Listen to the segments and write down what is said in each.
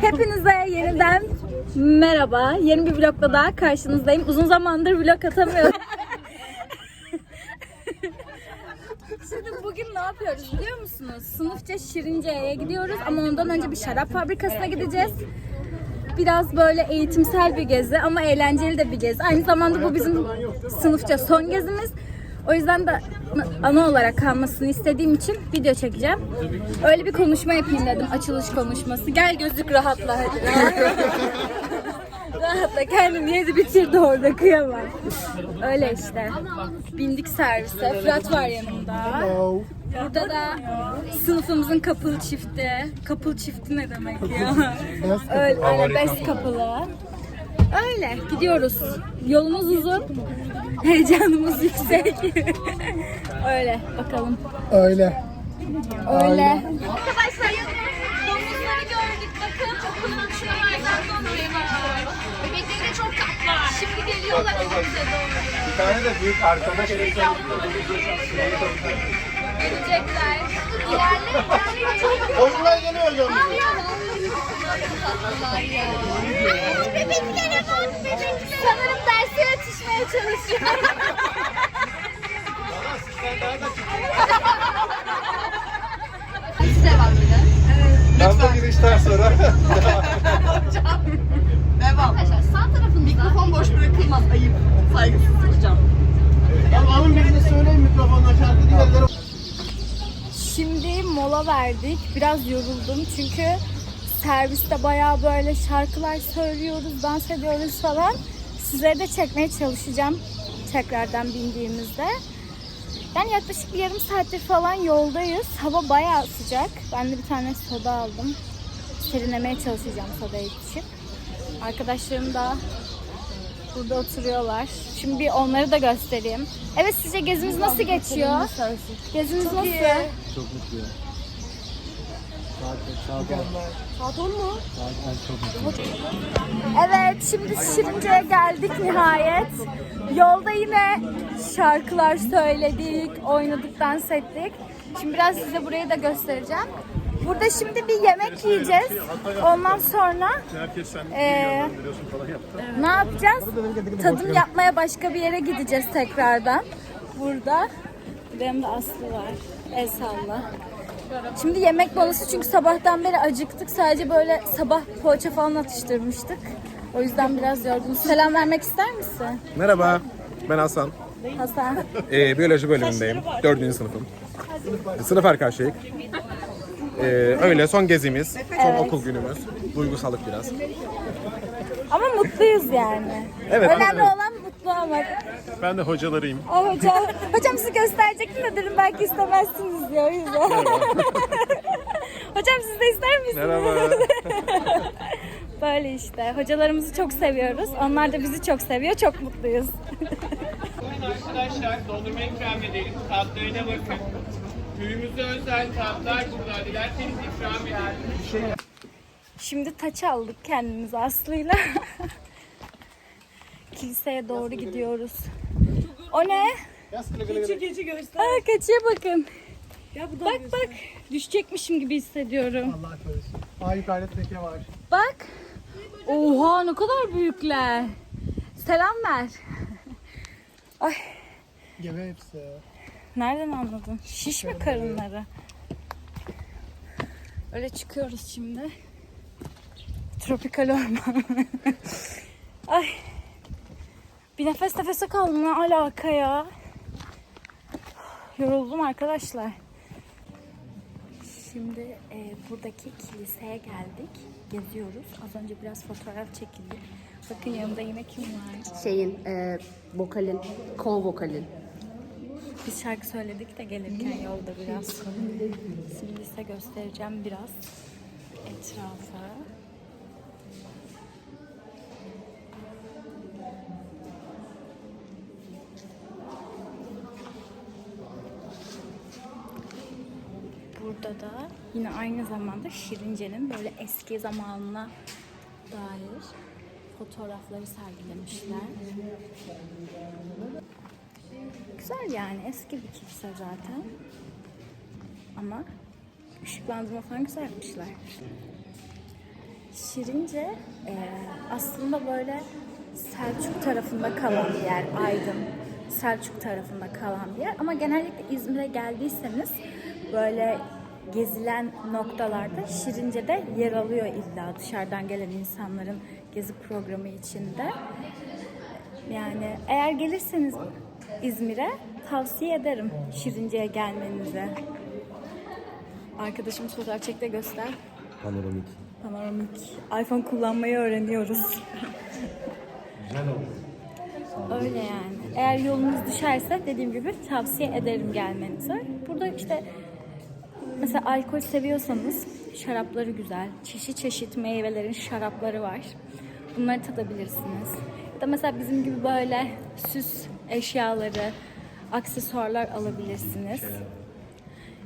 Hepinize yeniden merhaba. Yeni bir vlogla daha karşınızdayım. Uzun zamandır vlog atamıyorum. Şimdi bugün ne yapıyoruz biliyor musunuz? Sınıfça Şirince'ye gidiyoruz ama ondan önce bir şarap fabrikasına gideceğiz. Biraz böyle eğitimsel bir gezi ama eğlenceli de bir gezi. Aynı zamanda bu bizim sınıfça son gezimiz. O yüzden de ana olarak kalmasını istediğim için video çekeceğim. Öyle bir konuşma yapayım dedim. Açılış konuşması. Gel gözlük rahatla hadi. rahatla kendini yedi bitirdi orada kıyamam. Öyle işte. Bindik servise. Fırat var yanımda. Burada da sınıfımızın kapılı çifti. Kapılı çifti ne demek ya? Öyle, öyle best kapılı. Öyle gidiyoruz. Yolumuz uzun. Heyecanımız yüksek. Öyle bakalım. Öyle. Öyle. Arkadaşlar domuzları gördük. Bakın okulun şuralardan var. Bebekleri de çok tatlı. Şimdi geliyorlar önümüze doğru. Bir tane de büyük arkadaş Gelecekler. İlerle, ilerle. Oyunlar geliyor hocam. Bebeklere bak, bebekler. Sanırım derse yetişmeye çalışıyor. Size var bir de. Ben bu girişten sonra Arkadaşlar sağ tarafınızda Mikrofon boş bırakılmaz ayıp. Saygısızlık hocam. ya alın birini söyleyin mikrofonla şarkı diğerleri Şimdi mola verdik. Biraz yoruldum çünkü serviste bayağı böyle şarkılar söylüyoruz, dans ediyoruz falan. Sizlere de çekmeye çalışacağım tekrardan bindiğimizde. Yani yaklaşık bir yarım saattir falan yoldayız. Hava bayağı sıcak. Ben de bir tane soda aldım. Serinlemeye çalışacağım sodayı içip. Arkadaşlarım da burada oturuyorlar. Şimdi bir onları da göstereyim. Evet sizce gezimiz nasıl geçiyor? Gezimiz nasıl? Çok mutluyum. Saat, saat, Saat 10 mu? Evet, şimdi Şirince'ye geldik nihayet. Yolda yine şarkılar söyledik, oynadık, dans ettik. Şimdi biraz size burayı da göstereceğim. Burada şimdi bir yemek yiyeceğiz. Ondan sonra eee, ne yapacağız? Tadım yapmaya başka bir yere gideceğiz tekrardan. Burada. Benim de Aslı var. El salla. Şimdi yemek molası çünkü sabahtan beri acıktık. Sadece böyle sabah poğaça falan atıştırmıştık. O yüzden biraz yorgunuz. Selam vermek ister misin Merhaba, ben Hasan. Hasan? Ee, biyoloji bölümündeyim. Dördüncü sınıfım. Sınıf arkadaşıyım. Ee, öyle son gezimiz, son okul günümüz. Duygusalık biraz. Ama mutluyuz yani. Evet, Önemli evet. olan olmak. Ben de hocalarıyım. Aa, hocam, hocam sizi gösterecektim de dedim belki istemezsiniz diyor o yüzden. hocam siz de ister misiniz? Merhaba. Böyle işte. Hocalarımızı çok seviyoruz. Onlar da bizi çok seviyor. Çok mutluyuz. Bugün arkadaşlar dondurma ikram edelim. Tatlarına bakın. Köyümüze özel tatlar burada. Dilerseniz ikram edelim. Şimdi taç aldık kendimize Aslı'yla. Kiliseye doğru gidiyoruz. O ne? Keçi keçi göster. Aa, keçiye bakın. Ya bu da Bak bak. Düşecekmişim gibi hissediyorum. Allah korusun. Aa yukarıda teke var. Bak. Oha ne kadar büyükler. Selam ver. Ay Gebe hepsi. nereden anladın? Şiş mi karınları? Öyle çıkıyoruz şimdi. Tropikal orman. Ay. Bir nefes nefese kaldım ne alaka ya. Yoruldum arkadaşlar. Şimdi e, buradaki kiliseye geldik. Geziyoruz. Az önce biraz fotoğraf çekildi. Bakın yanımda yine kim var? Şeyin, e, vokalin, kol vokalin. Biz şarkı söyledik de gelirken yolda biraz. Şimdi size göstereceğim biraz etrafı. Burada da yine aynı zamanda Şirince'nin böyle eski zamanına dair fotoğrafları sergilemişler. Güzel yani eski bir kilise zaten. Ama ışıklandırma falan güzel yapmışlar. Şirince e, aslında böyle Selçuk tarafında kalan bir yer, Aydın. Selçuk tarafında kalan bir yer. Ama genellikle İzmir'e geldiyseniz böyle gezilen noktalarda Şirince'de yer alıyor illa dışarıdan gelen insanların gezi programı içinde. Yani eğer gelirseniz İzmir'e tavsiye ederim Şirince'ye gelmenizi. Arkadaşım fotoğraf çek de göster. Panoramik. Panoramik. iPhone kullanmayı öğreniyoruz. Öyle yani. Eğer yolunuz düşerse dediğim gibi tavsiye ederim gelmenizi. Burada işte mesela alkol seviyorsanız şarapları güzel. Çeşit çeşit meyvelerin şarapları var. Bunları tadabilirsiniz. Ya da mesela bizim gibi böyle süs eşyaları, aksesuarlar alabilirsiniz.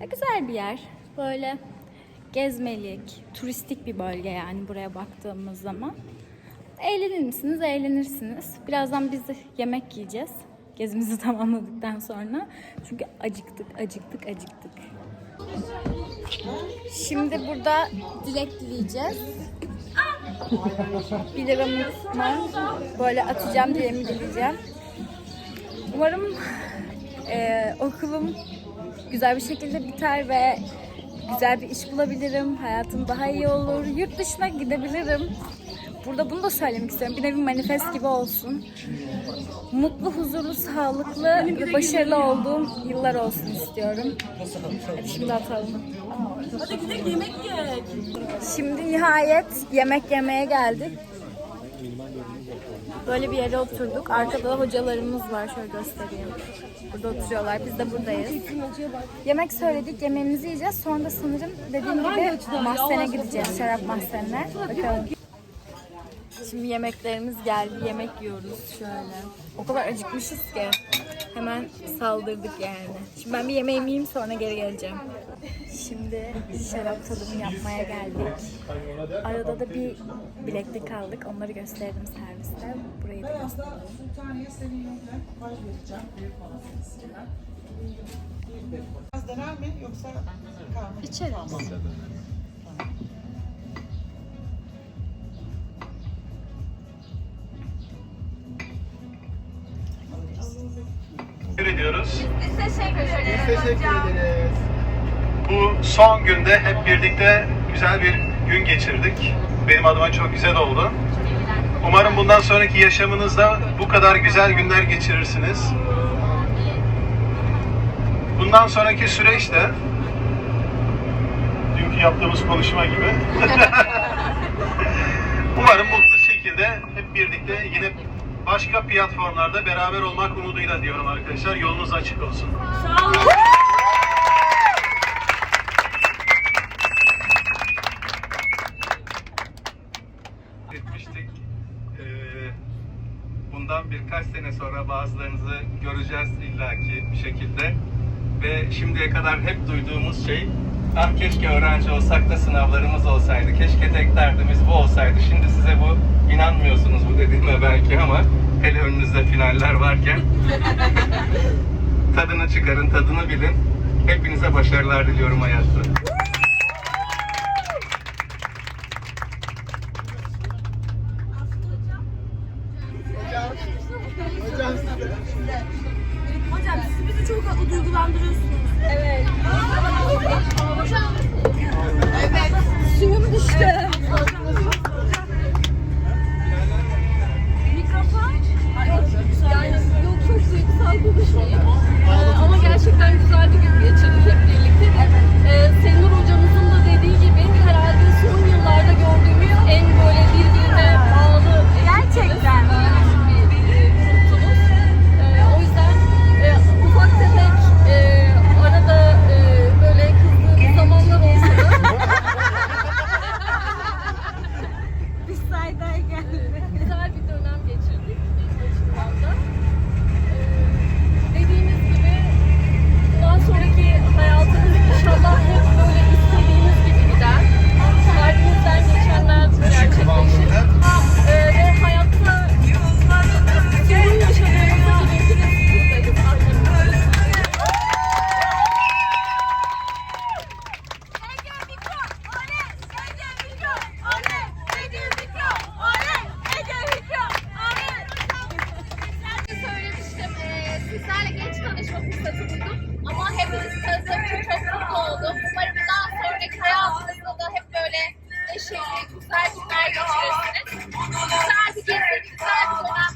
Ya güzel bir yer. Böyle gezmelik, turistik bir bölge yani buraya baktığımız zaman. Eğlenir misiniz? Eğlenirsiniz. Birazdan biz de yemek yiyeceğiz. Gezimizi tamamladıktan sonra. Çünkü acıktık, acıktık, acıktık. Şimdi burada dilek dileyeceğiz. Bir liramı böyle atacağım, dileğimi dileyeceğim. Umarım eee, okulum güzel bir şekilde biter ve güzel bir iş bulabilirim. Hayatım daha iyi olur. Yurt dışına gidebilirim. Burada bunu da söylemek istiyorum. Bir nevi manifest gibi olsun. Mutlu, huzurlu, sağlıklı ve başarılı olduğum yıllar olsun istiyorum. Hadi şimdi atalım. Hadi gidelim yemek ye. Şimdi nihayet yemek yemeye geldik. Böyle bir yere oturduk. Arkada da hocalarımız var. Şöyle göstereyim. Burada oturuyorlar. Biz de buradayız. Yemek söyledik. Yemeğimizi yiyeceğiz. Sonra da sanırım dediğim gibi mahzene gideceğiz. Şarap mahzenine. Bakalım. Şimdi yemeklerimiz geldi. Yemek yiyoruz şöyle. O kadar acıkmışız ki. Hemen saldırdık yani. Şimdi ben bir yemeğimi yiyeyim sonra geri geleceğim. Şimdi şarap tadımı yapmaya geldik. Arada da bir bileklik aldık. Onları gösterdim serviste. Burayı da göstereyim. Biraz dener mi yoksa kahve? İçeriz. Teşekkür ederiz. Bu son günde hep birlikte güzel bir gün geçirdik. Benim adıma çok güzel oldu. Umarım bundan sonraki yaşamınızda bu kadar güzel günler geçirirsiniz. Bundan sonraki süreçte dünkü yaptığımız konuşma gibi umarım mutlu şekilde hep birlikte yine başka platformlarda beraber olmak umuduyla diyorum arkadaşlar. Yolunuz açık olsun. etmiştik. Ee, bundan birkaç sene sonra bazılarınızı göreceğiz illaki bir şekilde. Ve şimdiye kadar hep duyduğumuz şey, ah keşke öğrenci olsak da sınavlarımız olsaydı, keşke tek derdimiz bu olsaydı. Şimdi size bu, inanmıyorsunuz bu dediğime belki ama hele önünüzde finaller varken tadını çıkarın, tadını bilin. Hepinize başarılar diliyorum hayatta. sizlerle genç tanışma fırsatı buldum. Ama hepinizi tanıdığım için çok mutlu oldum. Umarım daha sonraki hayatınızda da hep böyle neşeli, güzel günler geçirirsiniz. Güzel bir gezi, güzel bir dönem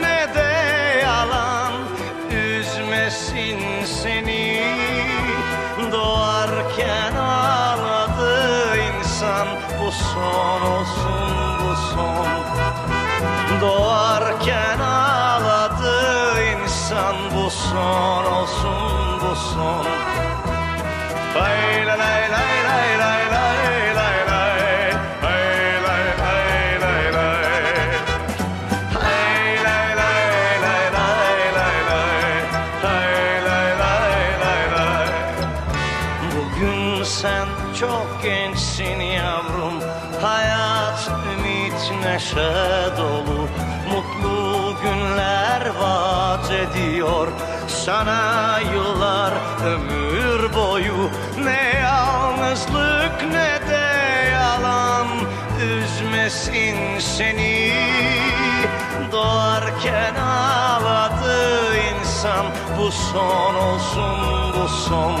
son olsun bu son Sana yıllar ömür boyu. Ne yalnızlık ne de yalan Üzmesin seni. Doğarken ağladı insan Bu son olsun bu son.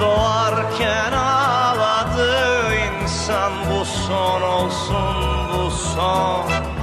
Doğarken ağladı insan Bu son olsun bu son